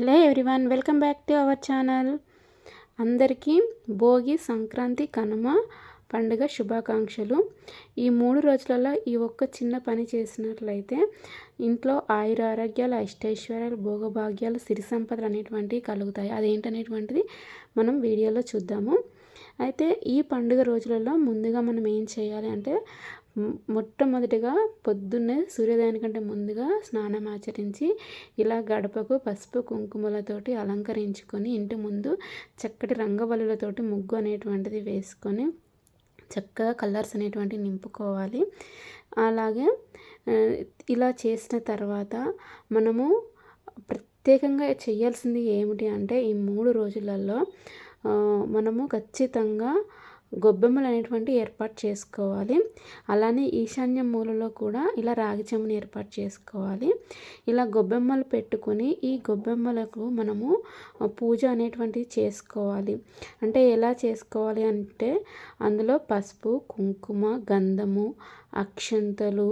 Hello everyone welcome back to our channel. అందరికీ భోగి సంక్రాంతి కనుమ పండుగ శుభాకాంక్షలు. ఈ మూడు రోజులలో ఈ ఒక్క చిన్న పని చేసినట్లయితే ఇంట్లో ఆయుర ఆరోగ్యాలు అష్టైశ్వర్యాలు భోగభాగ్యాలు సిరి సంపదలు అనేటువంటివి కలుగుతాయి. అదేంటనేటువంటిది మనం వీడియోలో చూద్దాము. అయితే ఈ పండుగ రోజులలో ముందుగా మనం ఏం చేయాలి అంటే మొట్టమొదటిగా పొద్దున్నే సూర్యోదయానికంటే ముందుగా స్నానం ఆచరించి ఇలా గడపకు పసుపు కుంకుమలతోటి అలంకరించుకొని ఇంటి ముందు చక్కటి రంగవల్లులతోటి ముగ్గు అనేటువంటిది వేసుకొని చక్కగా కలర్స్ అనేటువంటివి నింపుకోవాలి. అలాగే ఇలా చేసిన తర్వాత మనము ప్రత్యేకంగా చేయాల్సింది ఏమిటి అంటే ఈ మూడు రోజులలో మనము ఖచ్చితంగా గొబ్బెమ్మలు అనేటువంటి ఏర్పాటు చేసుకోవాలి. అలానే ఈశాన్య మూలలో కూడా ఇలా రాగి చెంబుని ఏర్పాటు చేసుకోవాలి. ఇలా గొబ్బెమ్మలు పెట్టుకొని ఈ గొబ్బెమ్మలకు మనము పూజ అనేటువంటిది చేసుకోవాలి. అంటే ఎలా చేసుకోవాలి అంటే అందులో పసుపు కుంకుమ గంధము అక్షంతలు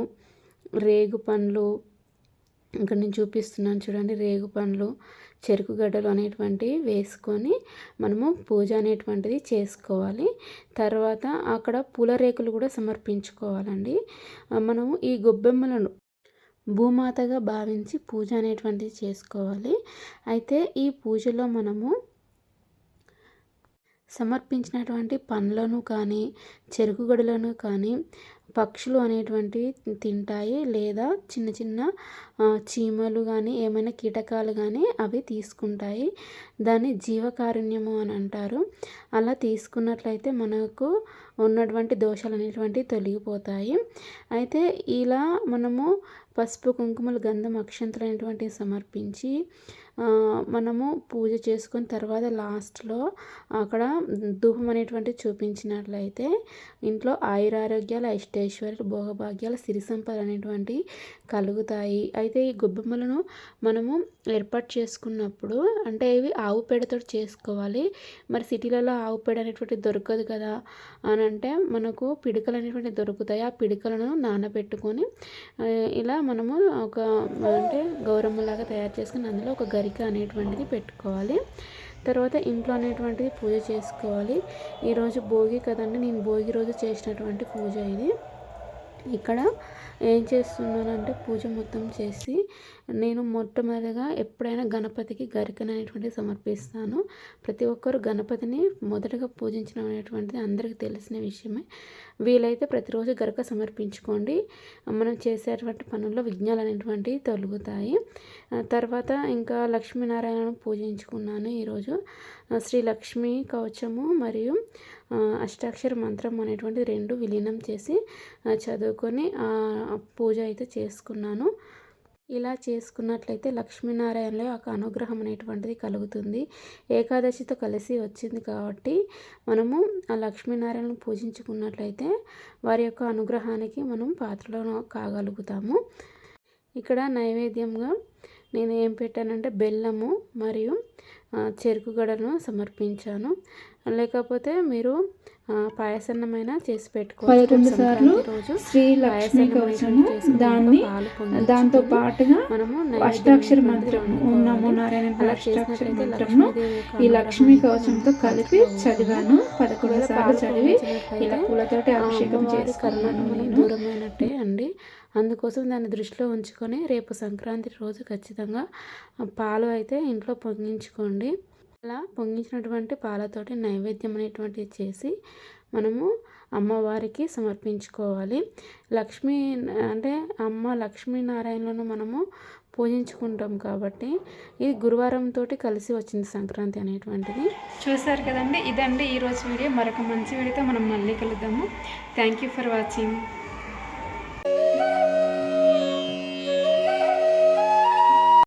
రేగు పండ్లు ఇక్కడ నేను చూపిస్తున్నాను చూడండి రేగు పండ్లు చెరుకు గడ్డలు అనేటువంటివి వేసుకొని మనము పూజ అనేటువంటిది చేసుకోవాలి. తర్వాత అక్కడ పూల రేకులు కూడా సమర్పించుకోవాలండి. మనము ఈ గొబ్బెమ్మలను భూమాతగా భావించి పూజ అనేటువంటిది చేసుకోవాలి. అయితే ఈ పూజలో మనము సమర్పించినటువంటి పండ్లను కానీ చెరుకు గడులను కానీ పక్షులు అనేటువంటివి తింటాయి లేదా చిన్న చిన్న చీమలు కానీ ఏమైనా కీటకాలు కానీ అవి తీసుకుంటాయి. దాన్ని జీవకారుణ్యము అని అంటారు. అలా తీసుకున్నట్లయితే మనకు ఉన్నటువంటి దోషాలు అనేటువంటివి తొలగిపోతాయి. అయితే ఇలా మనము పసుపు కుంకుమలు గంధం అక్షంతలు అనేటువంటివి సమర్పించి మనము పూజ చేసుకున్న తర్వాత లాస్ట్లో అక్కడ ధూపం అనేటువంటి చూపించినట్లయితే ఇంట్లో ఆయురారోగ్యాలు అష్టైశ్వర్యాలు భోగభాగ్యాల సిరి సంపద అనేటువంటి కలుగుతాయి. అయితే ఈ గొబ్బెమ్మలను మనము ఏర్పాటు చేసుకున్నప్పుడు అంటే ఇవి ఆవు పేడతో చేసుకోవాలి. మరి సిటీలలో ఆవు పేడ అనేటువంటి దొరకదు కదా అని అంటే మనకు పిడికలు అనేటువంటి దొరుకుతాయి. ఆ పిడికలను నానబెట్టుకొని ఇలా మనము ఒక అంటే గౌరమ్మలాగా తయారు చేసుకుని అందులో ఒక గరిక అనేటువంటిది పెట్టుకోవాలి. తర్వాత ఇంట్లో అనేటువంటిది పూజ చేసుకోవాలి. ఈరోజు భోగి కదండి నేను భోగి రోజు చేసినటువంటి పూజ ఇది. ఇక్కడ ఏం చేస్తున్నానంటే పూజ మొత్తం చేసి నేను మొట్టమొదటిగా ఎప్పుడైనా గణపతికి గరికను అనేటువంటిది సమర్పిస్తాను. ప్రతి ఒక్కరు గణపతిని మొదటగా పూజించడం అనేటువంటిది అందరికీ తెలిసిన విషయమే. వీలైతే ప్రతిరోజు గరక సమర్పించుకోండి. మనం చేసేటువంటి పనుల్లో విఘ్నాలు అనేటువంటివి తొలుగుతాయి. తర్వాత ఇంకా లక్ష్మీనారాయణను పూజించుకున్నాను ఈరోజు. శ్రీ లక్ష్మీ కవచము మరియు అష్టాక్షర మంత్రం అనేటువంటి రెండు విలీనం చేసి చదువుకొని పూజ అయితే చేసుకున్నాను. ఇలా చేసుకున్నట్లయితే లక్ష్మీనారాయణలో ఒక అనుగ్రహం అనేటువంటిది కలుగుతుంది. ఏకాదశితో కలిసి వచ్చింది కాబట్టి మనము ఆ లక్ష్మీనారాయణను పూజించుకున్నట్లయితే వారి యొక్క అనుగ్రహానికి మనం పాత్రలో కాగలుగుతాము. ఇక్కడ నైవేద్యంగా నేను ఏం పెట్టానంటే బెల్లము మరియు చెరుకు గడను సమర్పించాను. లేకపోతే మీరు పాయసన్నమైనా చేసి పెట్టుకోవచ్చు. సార్లు శ్రీ లక్ష్మి కవచము దాన్ని దాంతో పాటుగా మనము అష్టాక్షర మంత్రం నమో నారాయణ అష్టాక్షర మంత్రము ఈ లక్ష్మీ కవచంతో కలిపి చదివాను. పదకొండు సార్లు చదివి ఇలా పూలతోటి అభిషేకం చేసుకున్నాను నేను. దూరమైనట్టే అండి. అందుకోసం దాన్ని దృష్టిలో ఉంచుకొని రేపు సంక్రాంతి రోజు ఖచ్చితంగా పాలు అయితే ఇంట్లో పొంగించుకోండి. అలా పొంగించినటువంటి పాలతోటి నైవేద్యం అనేటువంటిది చేసి మనము అమ్మవారికి సమర్పించుకోవాలి. లక్ష్మీ అంటే అమ్మ లక్ష్మీనారాయణలను మనము పూజించుకుంటాం కాబట్టి ఇది గురువారంతో కలిసి వచ్చింది సంక్రాంతి అనేటువంటిది. చూసారు కదండి? ఇదండి ఈరోజు వీడియో. మరొక మంచి వీడియోతో మనం మళ్ళీ కలుద్దాము. Thank you for watching